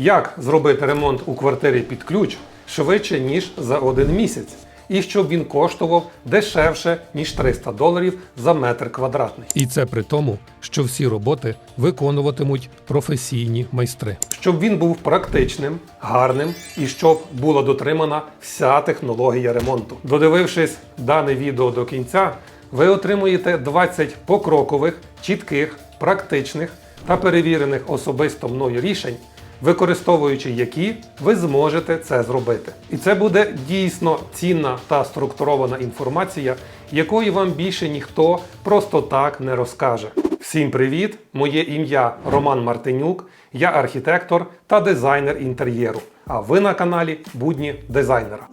Як зробити ремонт у квартирі під ключ швидше, ніж за один місяць, і щоб він коштував дешевше, ніж 300 доларів за метр квадратний. І це при тому, що всі роботи виконуватимуть професійні майстри. Щоб він був практичним, гарним і щоб була дотримана вся технологія ремонту. Додивившись дане відео до кінця, ви отримуєте 20 покрокових, чітких, практичних та перевірених особисто мною рішень, використовуючи які ви зможете це зробити. І це буде дійсно цінна та структурована інформація, якої вам більше ніхто просто так не розкаже. Всім привіт! Моє ім'я Роман Мартинюк, я архітектор та дизайнер інтер'єру. А ви на каналі Будні дизайнера.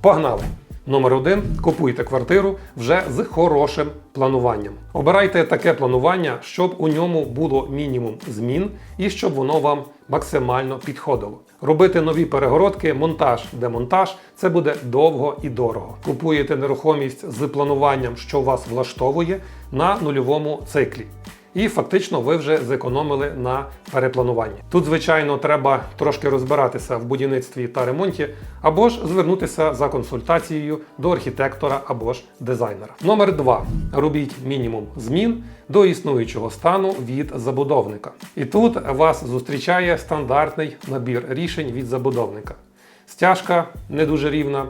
Погнали! Номер один купуйте квартиру вже з хорошим плануванням. Обирайте таке планування, щоб у ньому було мінімум змін і щоб воно вам максимально підходило. Робити нові перегородки, монтаж, демонтаж це буде довго і дорого. Купуєте нерухомість з плануванням, що вас влаштовує, на нульовому циклі. І фактично ви вже зекономили на переплануванні. Тут, звичайно, треба трошки розбиратися в будівництві та ремонті, або ж звернутися за консультацією до архітектора або ж дизайнера. Номер 2. Робіть мінімум змін до існуючого стану від забудовника. І тут вас зустрічає стандартний набір рішень від забудовника. Стяжка не дуже рівна,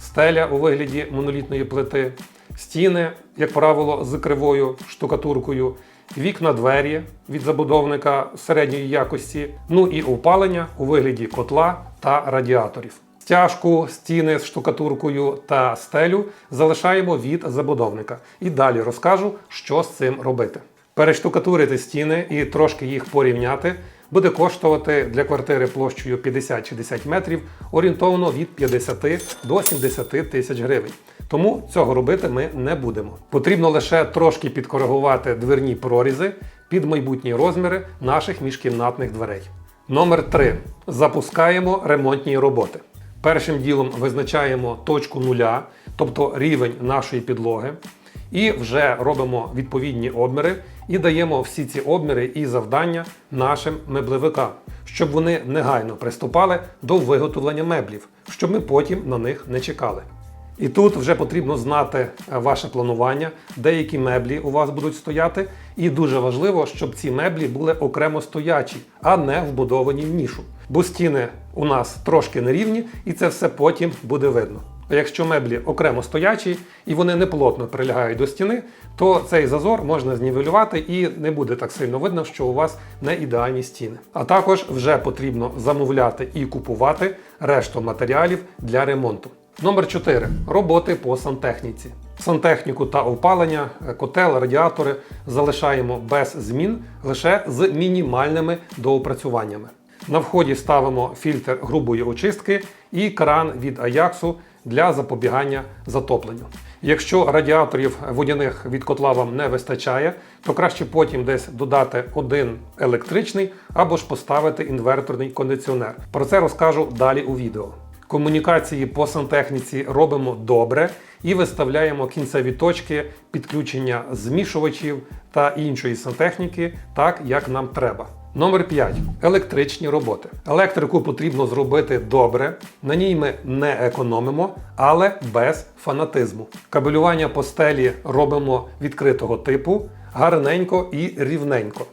стеля у вигляді монолітної плити, стіни, як правило, з кривою штукатуркою, вікна двері від забудовника середньої якості, ну і опалення у вигляді котла та радіаторів. Стяжку, стіни з штукатуркою та стелю залишаємо від забудовника. І далі розкажу, що з цим робити. Перештукатурити стіни і трошки їх порівняти буде коштувати для квартири площею 50-60 метрів орієнтовно від 50 до 70 тисяч гривень. Тому цього робити ми не будемо. Потрібно лише трошки підкоригувати дверні прорізи під майбутні розміри наших міжкімнатних дверей. Номер 3. Запускаємо ремонтні роботи. Першим ділом визначаємо точку нуля, тобто рівень нашої підлоги, і вже робимо відповідні обміри і даємо всі ці обміри і завдання нашим меблевикам, щоб вони негайно приступали до виготовлення меблів, щоб ми потім на них не чекали. І тут вже потрібно знати е, ваше планування, деякі меблі у вас будуть стояти, і дуже важливо, щоб ці меблі були окремо стоячі, а не вбудовані в нішу. Бо стіни у нас трошки нерівні, і це все потім буде видно. А якщо меблі окремо стоячі і вони не плотно прилягають до стіни, то цей зазор можна знівелювати і не буде так сильно видно, що у вас не ідеальні стіни. А також вже потрібно замовляти і купувати решту матеріалів для ремонту. Номер 4. Роботи по сантехніці. Сантехніку та опалення, котел, радіатори залишаємо без змін лише з мінімальними доопрацюваннями. На вході ставимо фільтр грубої очистки і кран від Аяксу для запобігання затопленню. Якщо радіаторів водяних від котла вам не вистачає, то краще потім десь додати один електричний або ж поставити інверторний кондиціонер. Про це розкажу далі у відео. Комунікації по сантехніці робимо добре і виставляємо кінцеві точки підключення змішувачів та іншої сантехніки так, як нам треба. Номер 5. Електричні роботи. Електрику потрібно зробити добре. На ній ми не економимо, але без фанатизму. Кабелювання по стелі робимо відкритого типу, гарненько і рівненько.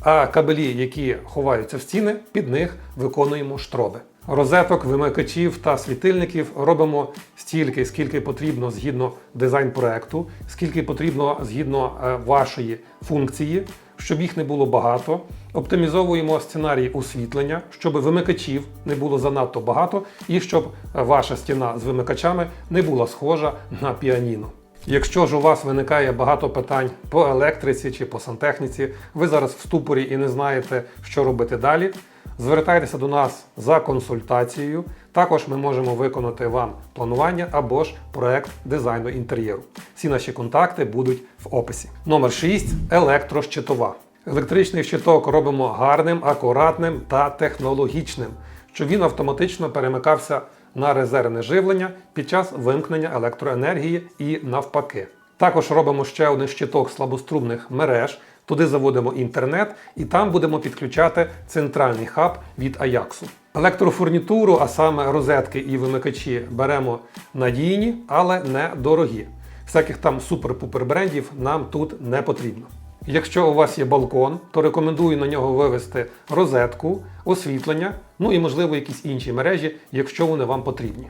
А кабелі, які ховаються в стіни, під них виконуємо штроби. Розеток, вимикачів та світильників робимо стільки, скільки потрібно згідно дизайн-проекту, скільки потрібно згідно е, вашої функції, щоб їх не було багато. Оптимізовуємо сценарій освітлення, щоб вимикачів не було занадто багато, і щоб е, ваша стіна з вимикачами не була схожа на піаніно. Якщо ж у вас виникає багато питань по електриці чи по сантехніці, ви зараз в ступорі і не знаєте, що робити далі. Звертайтеся до нас за консультацією. Також ми можемо виконати вам планування або ж проект дизайну інтер'єру. Всі наші контакти будуть в описі. Номер 6 електрощитова. Електричний щиток робимо гарним, акуратним та технологічним, щоб він автоматично перемикався на резервне живлення під час вимкнення електроенергії і навпаки. Також робимо ще один щиток слабострумних мереж. Туди заводимо інтернет і там будемо підключати центральний хаб від Аяксу. Електрофурнітуру, а саме розетки і вимикачі, беремо надійні, але не дорогі. Всяких там супер-пупер брендів нам тут не потрібно. Якщо у вас є балкон, то рекомендую на нього вивести розетку, освітлення, ну і можливо якісь інші мережі, якщо вони вам потрібні.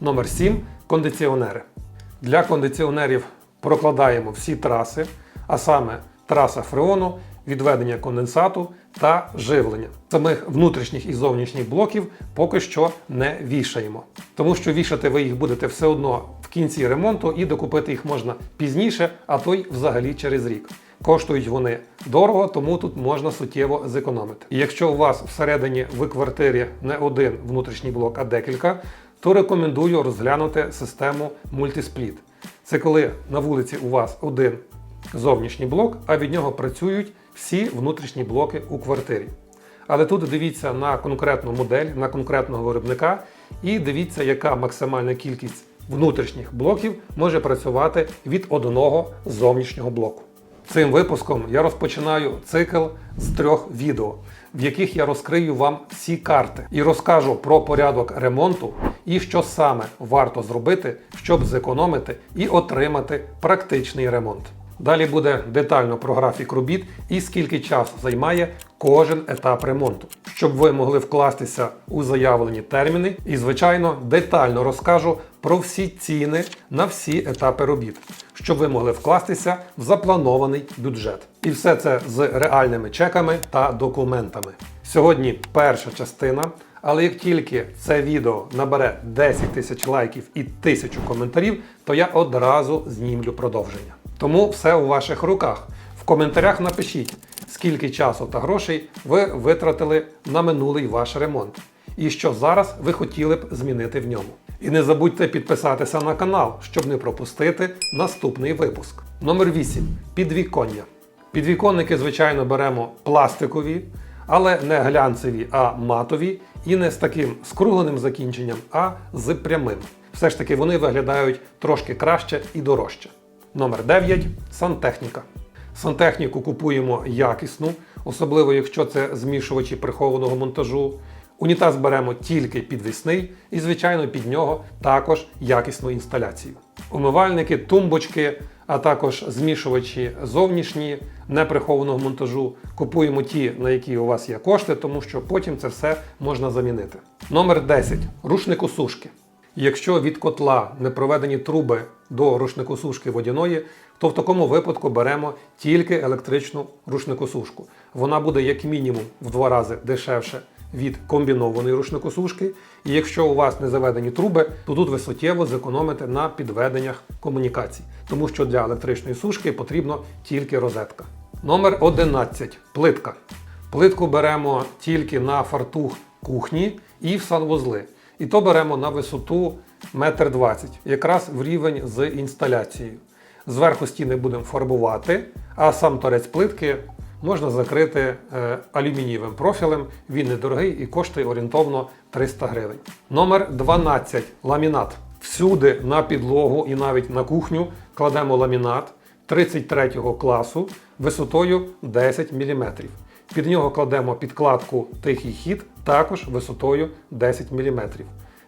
Номер 7 кондиціонери. Для кондиціонерів прокладаємо всі траси, а саме траса фреону, відведення конденсату та живлення. Самих внутрішніх і зовнішніх блоків поки що не вішаємо, тому що вішати ви їх будете все одно в кінці ремонту і докупити їх можна пізніше, а то й взагалі через рік. Коштують вони дорого, тому тут можна суттєво зекономити. І якщо у вас всередині в квартирі не один внутрішній блок, а декілька, то рекомендую розглянути систему мультиспліт. Це коли на вулиці у вас один зовнішній блок, а від нього працюють всі внутрішні блоки у квартирі. Але тут дивіться на конкретну модель, на конкретного виробника, і дивіться, яка максимальна кількість внутрішніх блоків може працювати від одного зовнішнього блоку. Цим випуском я розпочинаю цикл з трьох відео, в яких я розкрию вам всі карти і розкажу про порядок ремонту і що саме варто зробити, щоб зекономити і отримати практичний ремонт. Далі буде детально про графік робіт і скільки часу займає кожен етап ремонту, щоб ви могли вкластися у заявлені терміни. І, звичайно, детально розкажу про всі ціни на всі етапи робіт, щоб ви могли вкластися в запланований бюджет. І все це з реальними чеками та документами. Сьогодні перша частина. Але як тільки це відео набере 10 тисяч лайків і тисячу коментарів, то я одразу знімлю продовження. Тому все у ваших руках. В коментарях напишіть, скільки часу та грошей ви витратили на минулий ваш ремонт, і що зараз ви хотіли б змінити в ньому. І не забудьте підписатися на канал, щоб не пропустити наступний випуск. Номер 8. Підвіконня. Підвіконники, звичайно, беремо пластикові, але не глянцеві, а матові, і не з таким скругленим закінченням, а з прямим. Все ж таки вони виглядають трошки краще і дорожче. Номер 9 сантехніка. Сантехніку купуємо якісну, особливо якщо це змішувачі прихованого монтажу. Унітаз беремо тільки підвісний і, звичайно, під нього також якісну інсталяцію. Умивальники, тумбочки, а також змішувачі зовнішні, неприхованого монтажу. Купуємо ті, на які у вас є кошти, тому що потім це все можна замінити. Номер 10 рушникосушки. Якщо від котла не проведені труби до рушникосушки водяної, то в такому випадку беремо тільки електричну рушникосушку. Вона буде як мінімум в два рази дешевше від комбінованої рушникосушки. І якщо у вас не заведені труби, то тут ви суттєво зекономите на підведеннях комунікацій, тому що для електричної сушки потрібно тільки розетка. Номер 11 плитка. Плитку беремо тільки на фартух кухні і в санвузли. І то беремо на висоту 1,20 м, якраз в рівень з інсталяцією. Зверху стіни будемо фарбувати, а сам торець плитки можна закрити е, алюмінієвим профілем. Він недорогий і коштує орієнтовно 300 гривень. Номер 12 ламінат. Всюди на підлогу і навіть на кухню кладемо ламінат 33 класу висотою 10 мм. Під нього кладемо підкладку тихий хід, також висотою 10 мм.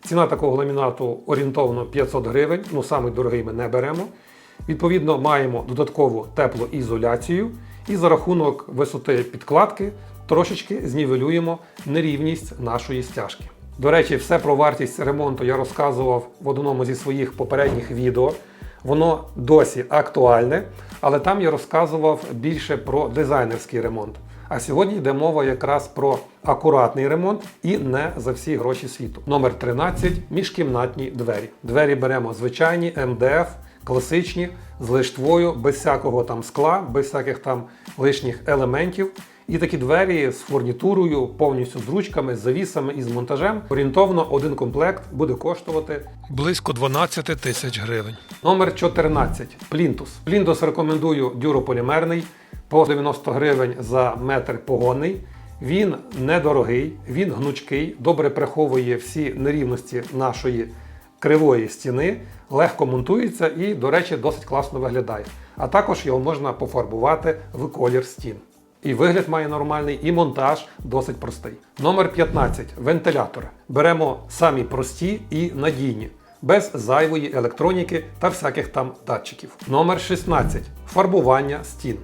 Ціна такого ламінату орієнтовно 500 гривень, ну самий дорогий ми не беремо. Відповідно, маємо додаткову теплоізоляцію і за рахунок висоти підкладки трошечки знівелюємо нерівність нашої стяжки. До речі, все про вартість ремонту я розказував в одному зі своїх попередніх відео. Воно досі актуальне, але там я розказував більше про дизайнерський ремонт. А сьогодні йде мова якраз про акуратний ремонт і не за всі гроші світу. Номер 13 міжкімнатні двері. Двері беремо звичайні МДФ, класичні, з лиштвою, без всякого там скла, без всяких там лишніх елементів. І такі двері з фурнітурою, повністю з ручками, з завісами і з монтажем. Орієнтовно один комплект буде коштувати близько 12 тисяч гривень. Номер 14 плінтус. Плінтус рекомендую дюрополімерний по 90 гривень за метр погонний. Він недорогий, він гнучкий, добре приховує всі нерівності нашої кривої стіни, легко монтується і, до речі, досить класно виглядає. а також його можна пофарбувати в колір стін. І вигляд має нормальний, і монтаж досить простий. Номер 15 вентилятори. Беремо самі прості і надійні, без зайвої електроніки та всяких там датчиків. Номер 16 фарбування стін.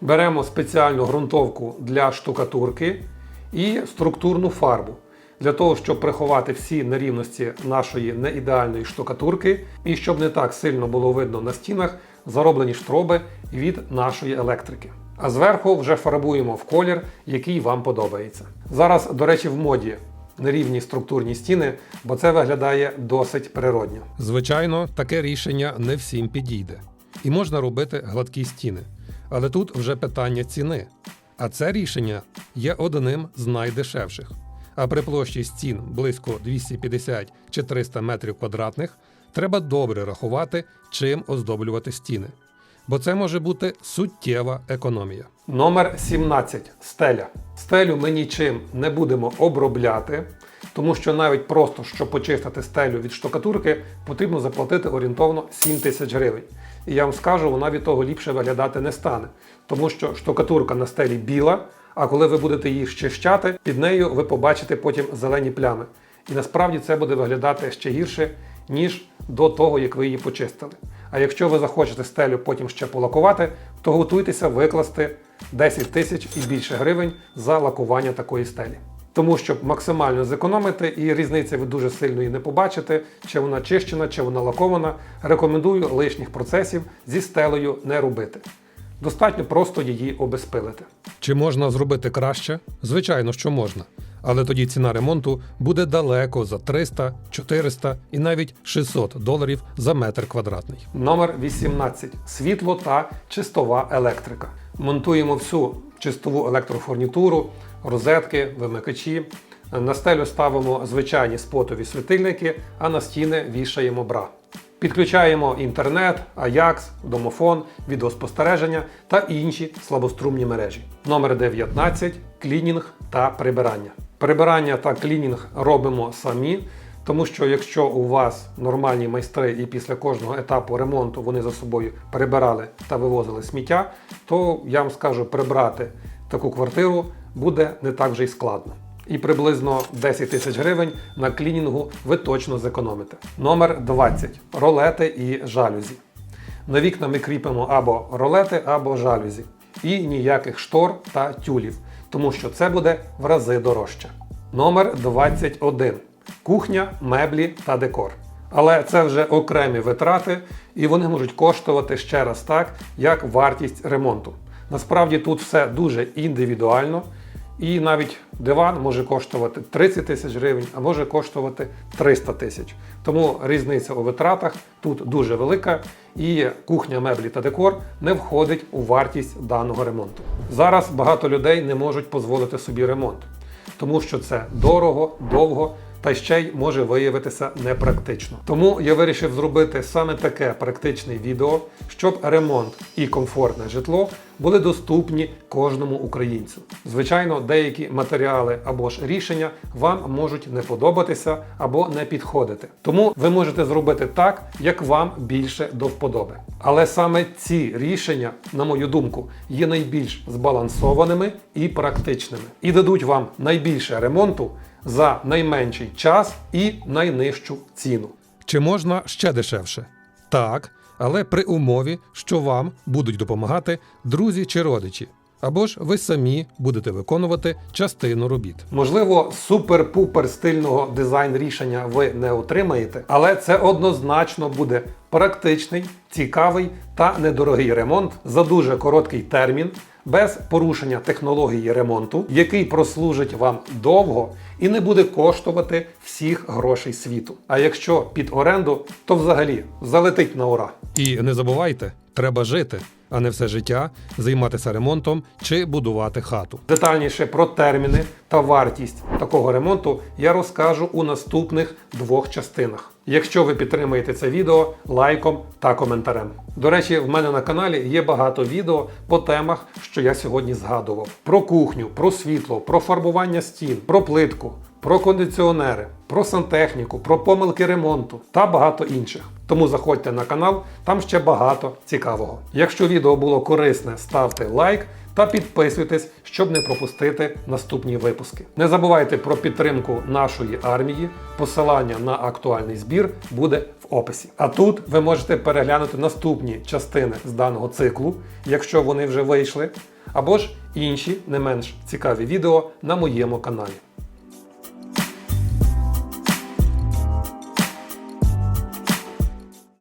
Беремо спеціальну ґрунтовку для штукатурки і структурну фарбу. Для того, щоб приховати всі нерівності нашої неідеальної штукатурки, і щоб не так сильно було видно на стінах зароблені штроби від нашої електрики. А зверху вже фарбуємо в колір, який вам подобається. Зараз, до речі, в моді нерівні структурні стіни, бо це виглядає досить природньо. Звичайно, таке рішення не всім підійде. І можна робити гладкі стіни. Але тут вже питання ціни. А це рішення є одним з найдешевших. А при площі стін близько 250 чи 300 метрів квадратних треба добре рахувати, чим оздоблювати стіни. Бо це може бути суттєва економія. Номер 17. Стеля. Стелю ми нічим не будемо обробляти, тому що навіть просто щоб почистити стелю від штукатурки, потрібно заплатити орієнтовно 7 тисяч гривень. І я вам скажу, вона від того ліпше виглядати не стане, тому що штукатурка на стелі біла, а коли ви будете її щищати, під нею ви побачите потім зелені плями. І насправді це буде виглядати ще гірше, ніж до того, як ви її почистили. А якщо ви захочете стелю потім ще полакувати, то готуйтеся викласти 10 тисяч і більше гривень за лакування такої стелі. Тому щоб максимально зекономити і різниці ви дуже сильної не побачите, чи вона чищена, чи вона лакована, рекомендую лишніх процесів зі стелею не робити. Достатньо просто її обезпилити. Чи можна зробити краще? Звичайно, що можна. Але тоді ціна ремонту буде далеко за 300, 400 і навіть 600 доларів за метр квадратний. Номер 18. Світло та чистова електрика. Монтуємо всю чистову електрофурнітуру, розетки, вимикачі. На стелю ставимо звичайні спотові світильники, а на стіни вішаємо бра. Підключаємо інтернет, Ajax, домофон, відеоспостереження та інші слабострумні мережі. Номер 19 клінінг та прибирання. Прибирання та клінінг робимо самі, тому що якщо у вас нормальні майстри і після кожного етапу ремонту вони за собою прибирали та вивозили сміття, то я вам скажу, прибрати таку квартиру буде не так вже й складно. І приблизно 10 тисяч гривень на клінінгу ви точно зекономите. Номер 20. Ролети і жалюзі. На вікна ми кріпимо або ролети, або жалюзі. І ніяких штор та тюлів, тому що це буде в рази дорожче. Номер 21. Кухня, меблі та декор. Але це вже окремі витрати, і вони можуть коштувати ще раз так, як вартість ремонту. Насправді тут все дуже індивідуально. І навіть диван може коштувати 30 тисяч гривень, а може коштувати 300 тисяч. Тому різниця у витратах тут дуже велика, і кухня, меблі та декор не входить у вартість даного ремонту. Зараз багато людей не можуть дозволити собі ремонт, тому що це дорого, довго. Та ще й може виявитися непрактично. Тому я вирішив зробити саме таке практичне відео, щоб ремонт і комфортне житло були доступні кожному українцю. Звичайно, деякі матеріали або ж рішення вам можуть не подобатися або не підходити. Тому ви можете зробити так, як вам більше до вподоби. Але саме ці рішення, на мою думку, є найбільш збалансованими і практичними і дадуть вам найбільше ремонту за найменший час і найнижчу ціну. Чи можна ще дешевше? Так, але при умові, що вам будуть допомагати друзі чи родичі. Або ж ви самі будете виконувати частину робіт. Можливо, супер-пупер стильного дизайн рішення ви не отримаєте, але це однозначно буде практичний, цікавий та недорогий ремонт за дуже короткий термін, без порушення технології ремонту, який прослужить вам довго і не буде коштувати всіх грошей світу. А якщо під оренду, то взагалі залетить на ура. І не забувайте, треба жити. А не все життя займатися ремонтом чи будувати хату. Детальніше про терміни та вартість такого ремонту я розкажу у наступних двох частинах. Якщо ви підтримаєте це відео лайком та коментарем. До речі, в мене на каналі є багато відео по темах, що я сьогодні згадував: про кухню, про світло, про фарбування стін, про плитку, про кондиціонери, про сантехніку, про помилки ремонту та багато інших. Тому заходьте на канал, там ще багато цікавого. Якщо відео було корисне, ставте лайк та підписуйтесь, щоб не пропустити наступні випуски. Не забувайте про підтримку нашої армії. Посилання на актуальний збір буде в описі. А тут ви можете переглянути наступні частини з даного циклу, якщо вони вже вийшли, або ж інші не менш цікаві відео на моєму каналі.